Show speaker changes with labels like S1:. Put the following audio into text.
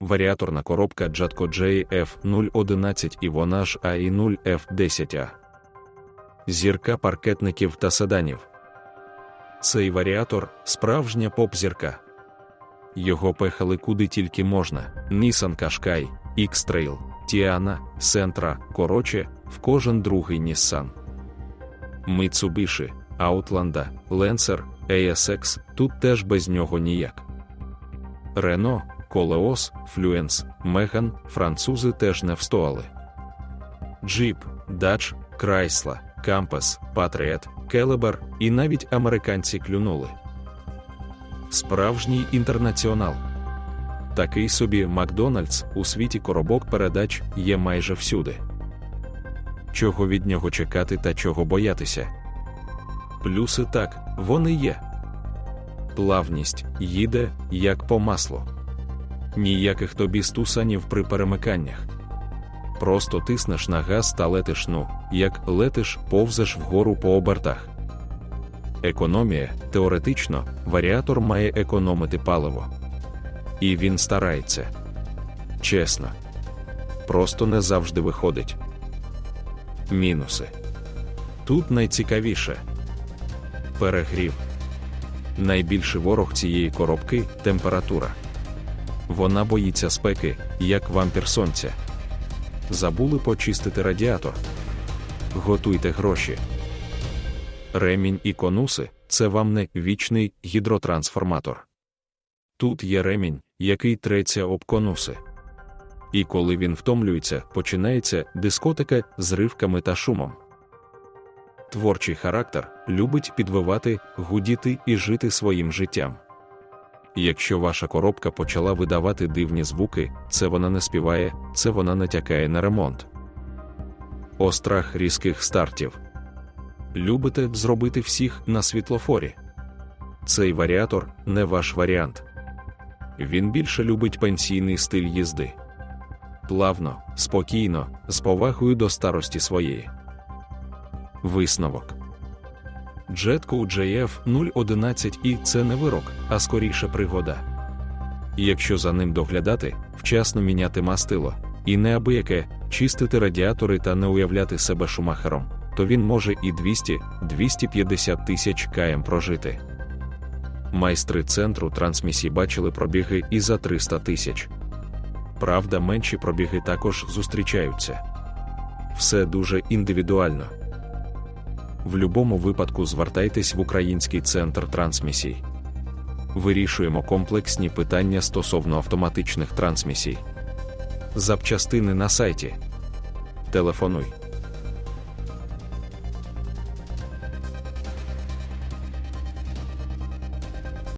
S1: варіаторна коробка Jatco JF011 і вона ж AI0F10A. Зірка паркетників та седанів. Цей варіатор справжня поп-зірка. Його пехали куди тільки можна: Nissan Qashqai, X-Trail, Tiana, Sentra, короче, в кожен другий Nissan. Mitsubishi, Outlander, Lancer, ASX, тут теж без нього ніяк. Renault, Koleos, Fluence, Megane, французи теж не встояли. Jeep, Dodge, Chrysler, Compass, Patriot, Caliber і навіть американці клюнули. Справжній інтернаціонал. Такий собі Макдональдс у світі коробок передач є майже всюди. Чого від нього чекати та чого боятися? Плюси так, вони є. Плавність їде, як по маслу. Ніяких тобі стусанів при перемиканнях. Просто тиснеш на газ та летиш ну, як летиш, повзеш вгору по обертах. Економія теоретично, варіатор має економити паливо. І він старається. Чесно. Просто не завжди виходить. Мінуси. Тут найцікавіше перегрів. Найбільший ворог цієї коробки температура. Вона боїться спеки, як вампір сонця. Забули почистити радіатор. Готуйте гроші. Ремінь і конуси це вам не вічний гідротрансформатор. Тут є ремінь, який треться об конуси. І коли він втомлюється, починається дискотека з ривками та шумом. Творчий характер любить підвивати, гудіти і жити своїм життям. Якщо ваша коробка почала видавати дивні звуки, це вона не співає, це вона натякає на ремонт. Острах різких стартів. Любите зробити всіх на світлофорі. Цей варіатор не ваш варіант. Він більше любить пенсійний стиль їзди. Плавно, спокійно, з повагою до старості своєї. Висновок. Jetco JF 011 і це не вирок, а скоріше пригода. Якщо за ним доглядати, вчасно міняти мастило, і неабияке чистити радіатори та не уявляти себе шумахером, то він може і 200-250 тисяч км прожити. Майстри центру трансмісій бачили пробіги і за 300 тисяч. Правда, менші пробіги також зустрічаються. Все дуже індивідуально. В будь-якому випадку звертайтесь в Український центр трансмісій. Вирішуємо комплексні питання стосовно автоматичних трансмісій. Запчастини на сайті. Телефонуй